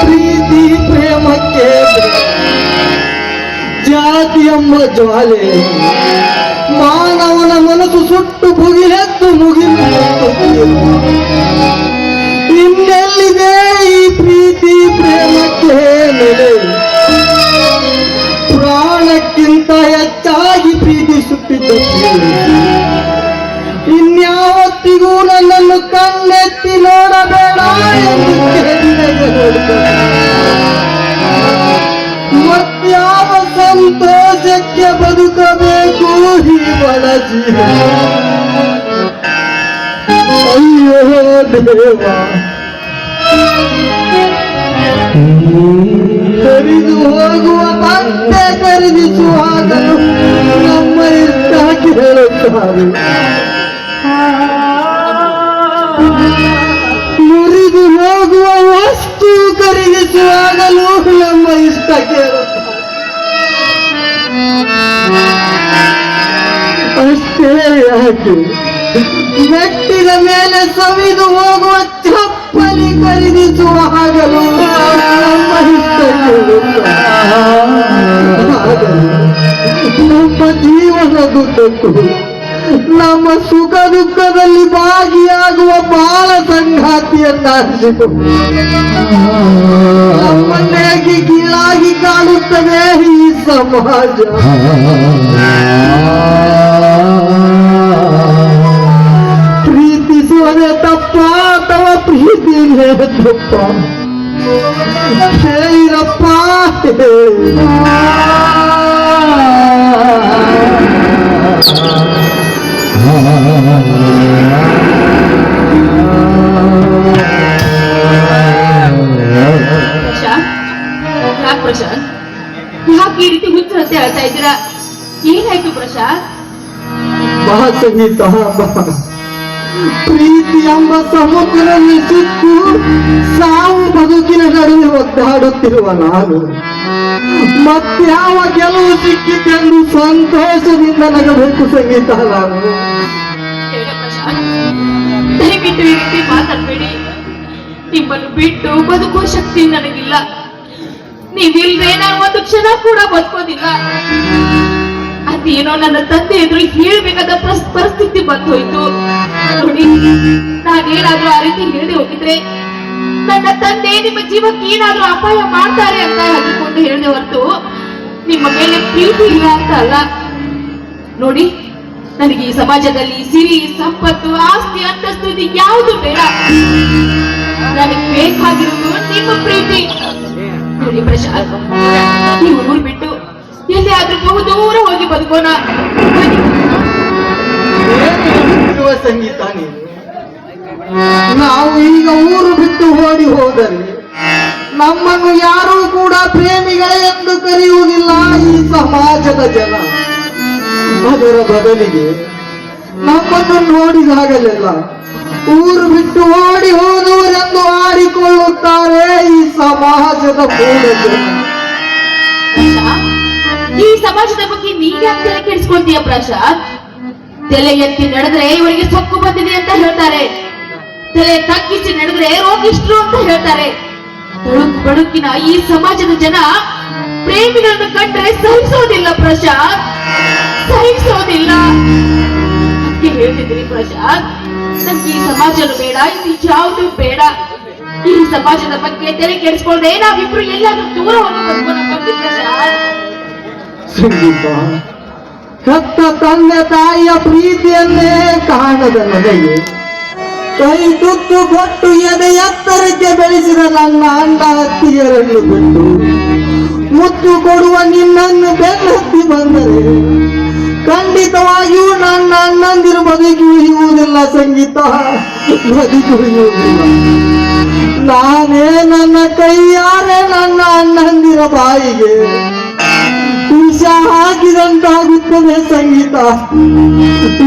ಪ್ರೀತಿ ಪ್ರೇಮಕ್ಕೆ ಜಾತಿ ಎಂಬ ಜ್ವಾಲೆ ಮಾನವನ ಮನಸ್ಸು ಸುಟ್ಟು ಭುಗಿಲೆದ್ದು ಮುಗಿಲು ಇನ್ನೆಲ್ಲಿದೆ ಈ ಪ್ರೀತಿ ಪ್ರೇಮಕ್ಕೆ ನೆಲೆ ಪ್ರಾಣಕ್ಕಿಂತ ಹೆಚ್ಚಾಗಿ ಪ್ರೀತಿ ಸುಟ್ಟಿದ್ದ. ಇನ್ಯಾವತ್ತಿಗೂ ನನ್ನನ್ನು ಕಣ್ಣೆತ್ತಿ ನೋಡಬೇಡ ಎಂದು ಕೆಳಗೆ ನೋಡುತ್ತದೆ ಮತ್ಯಾವ ಸಂತೋಷಕ್ಕೆ ಬದುಕಬೇಕು ಈ ಬಡ ಜೀವ ಅಯ್ಯೋ ದೇವ ಕರಿದು ಹೋಗುವ ಮತ್ತೆ ಖರೀದಿಸುವಾಗಲೂ ನಮ್ಮ ಇಷ್ಟ ಕೇಳುತ್ತಾರೆ ಖರೀದಿಸುವಾಗಲೂ ನಮ್ಮ ಇಷ್ಟ ಕೇಳುತ್ತಾರೆ ಅಷ್ಟೇ ಯಾಕೆ? ಮೆಟ್ಟಿದ ಮೇಲೆ ಸವಿದು ಹೋಗುವ ಚಪ್ಪಲಿ ಖರೀದಿಸುವಾಗಲೂ ನಮ್ಮ ಇಷ್ಟ ಕೇಳುತ್ತ ನಮ್ಮ ಜೀವನದುದ್ದಕ್ಕೂ ನಮ್ಮ ಸುಖ ದುಃಖದಲ್ಲಿ ಭಾಗಿಯಾಗುವ ಬಾಳ ಸಂಗಾತಿಯನ್ನ ನಮ್ಮನ್ನೇಗೆ ಕೀಳಾಗಿ ಕಾಣುತ್ತದೆ ಈ ಸಮಾಜ. ಪ್ರೀತಿಸುವುದೇ ತಪ್ಪ ಅಥವಾ ಪ್ರೀತಿನೇ ತಪ್ಪ? ಹೇಳಿರಪ್ಪ ಪ್ರಶಾಂತ್, ಯಾಕೆ ಈ ರೀತಿ ಹುಚ್ಚರಂತೆ ಹೇಳ್ತಾ ಇದ್ದೀರಾ? ಏನಾಯ್ತು ಪ್ರಶಾಂತ್? ಬಾ ಸಂಗೀತ ಬಾ. ಪ್ರೀತಿ ಎಂಬ ಸಮುದ್ರದಲ್ಲಿ ಸಿಕ್ಕು, ಸಾವು ಬದುಕಿನ ನಡುವೆ ಒದ್ದಾಡುತ್ತಿರುವ ನಾನು. ಮತ್ಯಾವ ಗೆಲುವು ಸಿಕ್ಕಿದ್ದೆಂದು ಸಂತೋಷದಿಂದ ನಗಬೇಕು ಸಂಗೀತ ನಾನು. ದಯವಿಟ್ಟು ಮಾತಾಡ್ಬೇಡಿ. ನಿಮ್ಮನ್ನು ಬಿಟ್ಟು ಬದುಕುವ ಶಕ್ತಿ ನನಗಿಲ್ಲ. ನೀವಿಲ್ದೆ ನಾನು ಒಂದು ಕ್ಷಣ ಕೂಡ ಬದುಕೋದಿಲ್ಲ. ಅದೇನೋ ನನ್ನ ತಂದೆ ಎದುರು ಹೇಳ್ಬೇಕಾದ ಪರಿಸ್ಥಿತಿ ಬಂದೋಯ್ತು. ನೋಡಿ, ನಾನೇನಾದ್ರೂ ಆ ರೀತಿ ಹೇಳದೆ ಹೋಗಿದ್ರೆ ನನ್ನ ತಂದೆ ನಿಮ್ಮ ಜೀವಕ್ಕೆ ಏನಾದ್ರೂ ಅಪಾಯ ಮಾಡ್ತಾರೆ ಅಂತ ಹೇಳಿಕೊಂಡು ಹೇಳಿದೆ ಹೊರತು ನಿಮ್ಮ ಮೇಲೆ ಪ್ರೀತಿ ಇಲ್ಲ ಅಂತ ಅಲ್ಲ. ನೋಡಿ, ನನಗೆ ಈ ಸಮಾಜದಲ್ಲಿ ಸಿರಿ, ಸಂಪತ್ತು, ಆಸ್ತಿ, ಅಂತಸ್ತು ಇದು ಯಾವುದು ಬೇಡ. ನನಗೆ ಬೇಕಾಗಿರೋದು ನಿಮ್ಮ ಪ್ರೀತಿ. ನೋಡಿ, ಪ್ರಶಾಂತ್, ನೀವು ಊರು ಬಿಟ್ಟು ಎಲ್ಲಿ ಆದ್ರೂ ಬಹು ದೂರ ಹೋಗಿ ಬದುಕೋಣ. ಸಂಗೀತ ನೀನು? ನಾವು ಈಗ ಊರು ಬಿಟ್ಟು ಓಡಿ ಹೋದರೆ ನಮ್ಮನ್ನು ಯಾರೂ ಕೂಡ ಪ್ರೇಮಿಗಳೇ ಎಂದು ಕರೆಯುವುದಿಲ್ಲ ಈ ಸಮಾಜದ ಜನ. ಅದರ ಬದಲಿಗೆ ನಮ್ಮನ್ನು ನೋಡಿದಾಗಲೆಲ್ಲ ಊರು ಬಿಟ್ಟು ಓಡಿ ಹೋದವರೆಂದು ಆಡಿಕೊಳ್ಳುತ್ತಾರೆ ಈ ಸಮಾಜದ ಈ ಸಮಾಜದ ಬಗ್ಗೆ ನೀನ್ ಯಾಕೆ ತಲೆ ಕೆಡಿಸ್ಕೊಳ್ತೀಯ ಪ್ರಶಾಂತ್? ತಲೆ ಎತ್ತಿ ನಡೆದ್ರೆ ಇವರಿಗೆ ಸೊಕ್ಕು ಬಂದಿದೆ ಅಂತ ಹೇಳ್ತಾರೆ. ತಲೆ ತಗ್ಗಿಸಿ ನಡೆದ್ರೆ ರೋಗಿಷ್ಟ್ರು ಅಂತ ಹೇಳ್ತಾರೆ. ಬಡುಕು ಬಡುಕಿನ ಈ ಸಮಾಜದ ಜನ ಪ್ರೇಮಿಗಳನ್ನು ಕಂಡ್ರೆ ಸಹಿಸೋದಿಲ್ಲ ಪ್ರಶಾಂತ್ ಸಹಿಸೋದಿಲ್ಲ. ಹೇಳ್ತಿದ್ದೀನಿ ಪ್ರಶಾಂತ್ ನಮ್ಗೆ ಈ ಸಮಾಜನು ಬೇಡ ಇದು ಯಾವುದು ಬೇಡ. ಈ ಸಮಾಜದ ಬಗ್ಗೆ ತೆರೆ ಕೆಡಿಸ್ಕೊಳ್ದೆ ನಾವಿಬ್ರು ಎಲ್ಲಾದ್ರೂ ದೂರ ಹೋಗಿ ಸಂಗೀತ ಹೆತ್ತ ತಂದೆ ತಾಯಿಯ ಪ್ರೀತಿಯನ್ನೇ ಕಾಣದ ನನಗೆ ಕೈ ತುತ್ತು ಕೊಟ್ಟು ಎದೆ ಎತ್ತರಕ್ಕೆ ಬೆಳೆಸಿದ ನನ್ನ ಅಣ್ಣ ಅತ್ತಿಯರನ್ನು ಬಿಟ್ಟು ಮುತ್ತು ಕೊಡುವ ನಿನ್ನನ್ನು ಬೆನ್ನತ್ತಿ ಬಂದರೆ, ಖಂಡಿತವಾಗಿಯೂ ನನ್ನ ಅಣ್ಣಂದಿರು ಬದುಕಿ ಉಳಿಯುವುದಿಲ್ಲ ಸಂಗೀತ. ಬದುಕಿ ಉಳಿಯುವುದಿಲ್ಲ. ನಾನೇ ನನ್ನ ಕೈಯಾರೆ ನನ್ನ ಅಣ್ಣಂದಿರ ಬಾಯಿಗೆ ವಿಷ ಹಾಕಿದಂತಾಗುತ್ತದೆ ಸಂಗೀತ.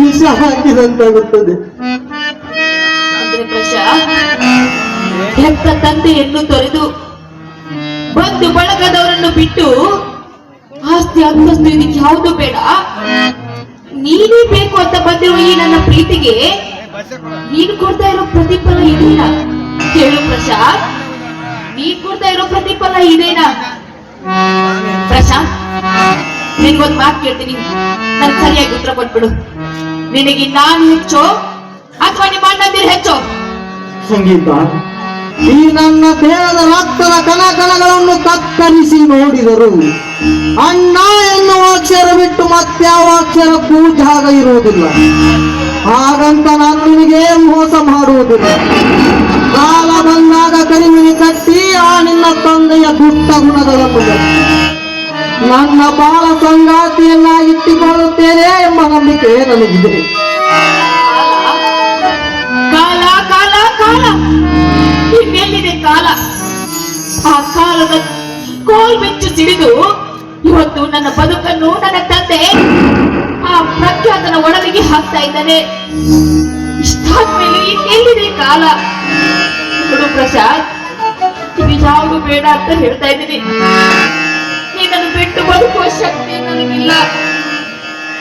ವಿಷ ಹಾಕಿದಂತಾಗುತ್ತದೆ. ಹೆತ್ತ ತಂದೆಯನ್ನು ತೊರೆದು ಬಂದು ಬಳಗದವರನ್ನು ಬಿಟ್ಟು, ಆಸ್ತಿ ಅಂತಸ್ತು ಇದಕ್ಕೆ ಯಾವುದು ಬೇಡ? ನೀನೇ ಬೇಕು ಅಂತ ಬಂದಿರುವ ಈ ನನ್ನ ಪ್ರೀತಿಗೆ ನೀನು ಕೊಡ್ತಾ ಇರೋ ಪ್ರತಿಫಲ ಇದೇನಾ ಕೇಳು ಪ್ರಶಾಂತ್. ನೀನ್ ಕೊಡ್ತಾ ಇರೋ ಪ್ರತಿಫಲ ಇದೇನಾ? ಪ್ರಶಾಂತ್ ನಿನ್ಗೊಂದ್ ಮಾತು ಕೇಳ್ತೀನಿ. ನನ್ ಸರಿಯಾಗಿ ಉತ್ತರ ಕೊಟ್ಬಿಡು. ನಿನಗೆ ನಾನು ಹೆಚ್ಚೋ ಅಥವಾ ನಿಮ್ಮ ಅಣ್ಣಂದಿರು ಹೆಚ್ಚೋ? ಸಂಗೀತ. ಈ ನನ್ನ ದೇಹದ ರಕ್ತದ ಕಣಕಣಗಳನ್ನು ಕತ್ತರಿಸಿ ನೋಡಿದರು. ಅಣ್ಣ ಎನ್ನುವ ಅಕ್ಷರ ಬಿಟ್ಟು ಮತ್ಯಾವ ಅಕ್ಷರ ಜಾಗ ಇರುವುದಿಲ್ಲ. ಹಾಗಂತ ನಾನು ನಿನಗೆ ಮೋಸ ಮಾಡುವುದಿಲ್ಲ. ಕಾಲ ಬಂದಾಗ ಕರಿಮಿನಿ ಕಟ್ಟಿ, ಆ ನಿನ್ನ ತಂದೆಯ ದುಷ್ಟ ಗುಣಗಳನ್ನು ನನ್ನ ಪಾಲ ಸಂಗಾತಿಯನ್ನ ಇಟ್ಟುಕೊಳ್ಳುತ್ತೇನೆ ಎಂಬ ನಂಬಿಕೆ ನನಗಿದೆ. ಆ ಕಾಲದ ಕೋಲ್ ಬೆಚ್ಚು ಸಿಡಿದು ಇವತ್ತು ನನ್ನ ಬದುಕನ್ನು ನನ್ನ ತಂದೆ ಆ ಪ್ರಖ್ಯಾತನ ಒಡಲಿಗೆ ಹಾಕ್ತಾ ಇದ್ದಾನೆ. ಇಷ್ಟಾದ್ಮೇಲೆ ಇನ್ನೆಲ್ಲಿದೆ ಕಾಲ? ನೋಡು ಪ್ರಸಾದ್, ಇದು ಯಾವುದು ಬೇಡ ಅಂತ ಹೇಳ್ತಾ ಇದ್ದೀನಿ. ನಿನ್ನನ್ನು ಬಿಟ್ಟು ಬದುಕುವ ಶಕ್ತಿ ನನಗಿಲ್ಲ.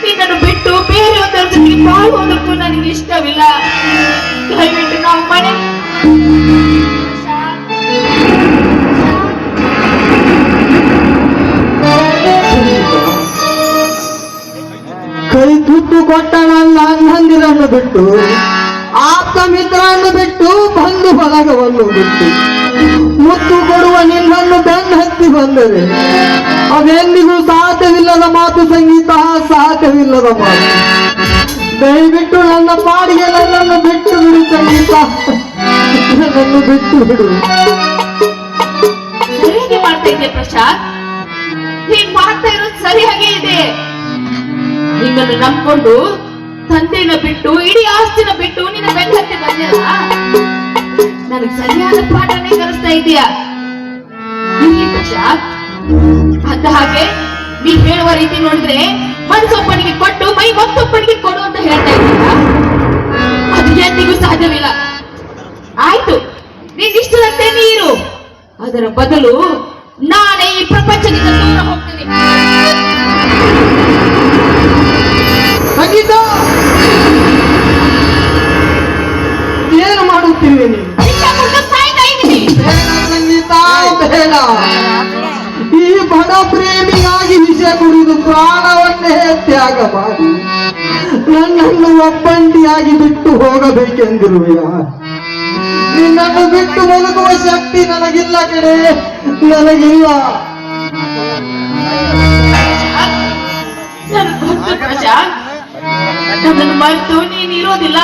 ನಿನ್ನನ್ನು ಬಿಟ್ಟು ಬೇರೆಯೊಂದರ ಜೊತೆ ಬಾಳುವುದಕ್ಕೂ ನನಗೆ ಇಷ್ಟವಿಲ್ಲ ದಯವಿಟ್ಟು ನಾವು ಮನೆ ಬಿಟ್ಟು ಆಪ್ತ ಮಿತ್ರನ್ನು ಬಿಟ್ಟು ಬಂಧು ಬಳಗವನ್ನು ಬಿಟ್ಟು ಮುತ್ತು ಕೊಡುವ ನಿನ್ನನ್ನು ಬೆನ್ನು ಹತ್ತಿ ಬಂದರೆ ಅದೆಂದಿಗೂ ಸಾಧ್ಯವಿಲ್ಲದ ಮಾತು ಸಂಗೀತ, ಸಾಧ್ಯವಿಲ್ಲದ ಮಾತು. ದಯವಿಟ್ಟು ನನ್ನ ಪಾಡಿಗೆ ನನ್ನನ್ನು ಬಿಟ್ಟು ಬಿಡು ಸಂಗೀತ. ನನ್ನನ್ನು ಬಿಟ್ಟು ಬಿಡು. ಸರಿಯಾಗಿ ಮಾಡ್ತಾ ಇದ್ದೆ ಪ್ರಶಾಂತ್ ನೀನ್ ಮಾಡ್ತಾ ಇರೋದು ಸರಿಯಾಗೇ ಇದೆ. ನಿನ್ನನ್ನು ನಂಬ್ಕೊಂಡು ತಂದೆನ ಬಿಟ್ಟು, ಇಡೀ ಆಸ್ತಿನ ಬಿಟ್ಟು ನಿನ್ನ ಬೆಂಗಳಕ್ಕೆ ಬಂದಿಲ್ಲ ನನಗೆ ಸರಿಯಾದ ಪಾಠನೇ ಕಲಿಸ್ತಾ ಇದೀಯಾ ಇಲ್ಲಿ ಅಂದ ಹಾಗೆ ನೀ ಹೇಳುವ ರೀತಿ ನೋಡಿದ್ರೆ ಮನಸ್ಸೊಬ್ಬನಿಗೆ ಕೊಟ್ಟು, ಮೈ ಮತ್ತೊಬ್ಬನಿಗೆ ಕೊಡು ಅಂತ ಹೇಳ್ತಾ ಇದ್ದೀಯ? ಅದು ಎಂದಿಗೂ ಸಾಧ್ಯವಿಲ್ಲ. ಆಯ್ತು ನೀನ್ ಇಷ್ಟದಂತೆ ನೀರು. ಅದರ ಬದಲು ನಾನೇ ಈ ಪ್ರಪಂಚದಿಂದ ತ್ಯಾಗ ನನ್ನನ್ನು ಒಬ್ಬಂಟಿಯಾಗಿ ಬಿಟ್ಟು ಹೋಗಬೇಕೆಂದಿರುವೆಯ? ನಿನ್ನನ್ನು ಬಿಟ್ಟು ಮಲಗುವ ಶಕ್ತಿ ನನಗಿಲ್ಲ ಕಡೆ ನನಗಿಲ್ಲ. ನನ್ನನ್ನು ಮರೆತು ನೀನು ಇರೋದಿಲ್ಲ.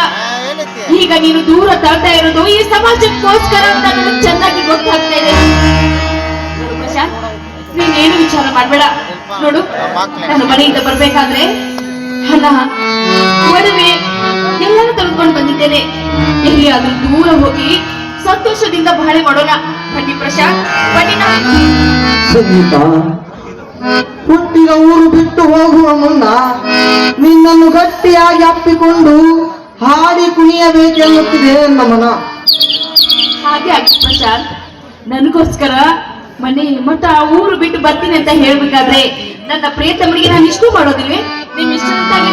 ಈಗ ನೀನು ದೂರ ತಳ್ತಾ ಇರೋದು ಈ ಸಮಾಜಕ್ಕೋಸ್ಕರ ಅಂತ ನನಗೆ ಚೆನ್ನಾಗಿ ಗೊತ್ತಾಗ್ತಾ ಇದೆ. ಪ್ರಶಾಂತ್ ನೀನೇನು ವಿಚಾರ ಮಾಡ್ಬೇಡ. ನೋಡು. ನಾನು ಮನೆಯಿಂದ ಬರ್ಬೇಕಾದ್ರೆ ಹಣ ಒಡವೆ ಎಲ್ಲರೂ ತೆಗೆದುಕೊಂಡು ಬಂದಿದ್ದೇನೆ. ಎಲ್ಲಿಯಾದ್ರೂ ದೂರ ಹೋಗಿ ಸಂತೋಷದಿಂದ ಬಾಳೆ ಮಾಡೋಣ. ಬನ್ನಿ ಪ್ರಶಾಂತ್ ಬನ್ನಿ ಸಂಗೀತ ಹುಟ್ಟಿದ ಊರು ಬಿಟ್ಟು ಹೋಗುವ ಮುನ್ನ ನಿನ್ನನ್ನು ಗಟ್ಟಿಯಾಗಿ ಅಪ್ಪಿಕೊಂಡು ಹಾಡಿ ಕುಣಿಯಬೇಕೆನ್ನುತ್ತಿದೆ ನಮನ ಹಾಗೆ ಆಗಿ ಪ್ರಶಾಂತ್ ನನಗೋಸ್ಕರ ಮನೆ ಮಠ ಊರು ಬಿಟ್ಟು ಬರ್ತೀನಿ ಅಂತ ಹೇಳ್ಬೇಕಾದ್ರೆ ನನ್ನ ಪ್ರಿಯತಮನಿಗೆ ನಾನು ಇಷ್ಟು ಮಾಡೋದಿಲ್ವೇ? ನಿಮ್ ಇಷ್ಟದಂತಾಗಿ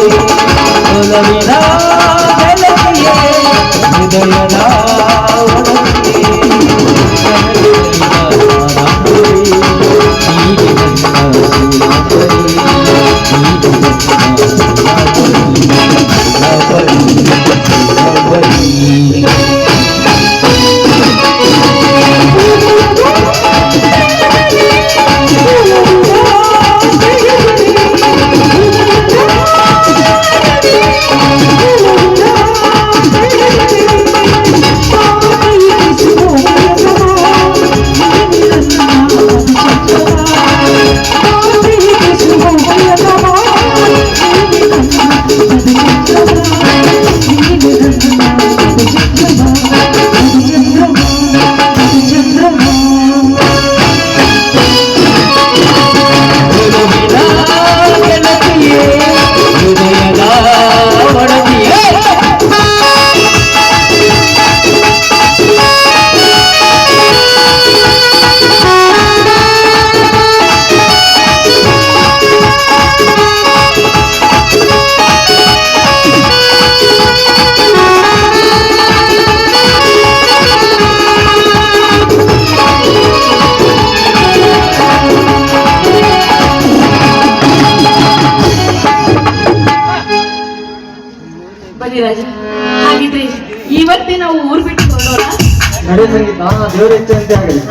ಮಹಾರಾಜ ಹಾಗಿದ್ರೆ ಇವತ್ತೇ ನಾವು ಊರ್ ಬಿಟ್ಟು ಹೊರಡೋಣ ನಡೆಯ ಸಂಗೀತ ದೇವರ ಇಚ್ಛೆಯಂತೆ ಆಗಲಿ.